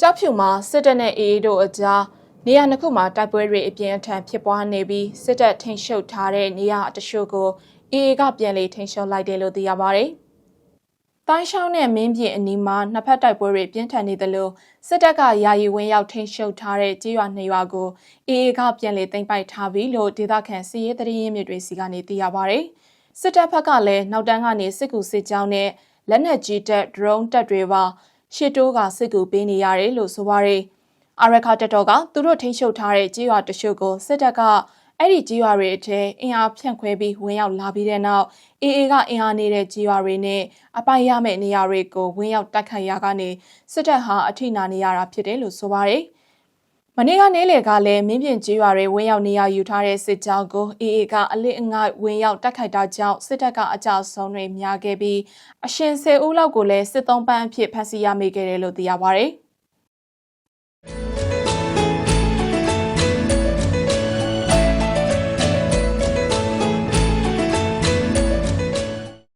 ကြောက်ဖြူမှာစစ်တပ်နဲ့အေအေတို့အကြားနေရာနှစ်ခုမှာတိုက်ပွဲတွေအပြင်းအထန်ဖြစ်ပွားနေပြီးစစ်တပ်ထိန်းချုပ်ထားတဲ့နေရာတချို့ကိုအေအေကပြန်လည်ထိန်းချုပ်လိုက်တယ်လို့သိရပါတယ်။တိုင်းရှောင်းနဲ့မင်းပြင်အနီးမှာနှစ်ဖက်တိုက်ပွဲတွေပြင်းထန်နေသလိုစစ်တပ်ကယာယီဝင်းရောက်ထိန်းချုပ်ထားတဲ့ကြေးရွာနှစ်ရွာကိုအေအေကပြန်လည်သိမ်းပိုက်ထားပြီလို့ဒေသခံစီးရဲသတင်းရင်းမြစ်တွေစီကနေသိရပါတယ်။စစ်တပ်ဘက်ကလည်းနောက်တန်းကနေစစ်ကူစစ်ကြောင်းနဲ့လက်နက်ကြီးတပ် drone တပ်တွေပါ ရှစ်တိုးကစစ်ကူပေးနေရတယ်လို့ဆိုပါတယ်။အာရခတက်တော်ကသူတို့ထိန်းချုပ်ထားတဲ့ကြေးရွာတချို့ကိုစစ်တပ်ကအဲ့ဒီကြေးရွာတွေအထဲအင်အားဖြန့်ခွဲပြီးဝင်ရောက်လာပြီးတဲ့နောက်အေအေကအင်အားနေတဲ့ကြေးရွာတွေနဲ့အပိုင်ရမယ့်နေရာတွေကိုဝင်ရောက်တိုက်ခိုက်ရာကနေစစ်တပ်ဟာအထိနာနေရတာဖြစ်တယ်လို့ဆိုပါတယ်။ မနေ့ကနေ့လေကလည်းမင်းပြင်ကြေးရွာတွေဝင်ရောက်နေရယူထားတဲ့စစ်ကြောင်းကိုအေအေကအလစ်အငိုက်ဝင်ရောက်တိုက်ခိုက်တာကြောင့်စစ်တပ်ကအကြဆုံးတွေများခဲ့ပြီးအရှင်၁၀ဦးလောက်ကိုလည်းစစ်သုံးပန်းအဖြစ်ဖမ်းဆီးရမိခဲ့တယ်လို့သိရပါဗျ။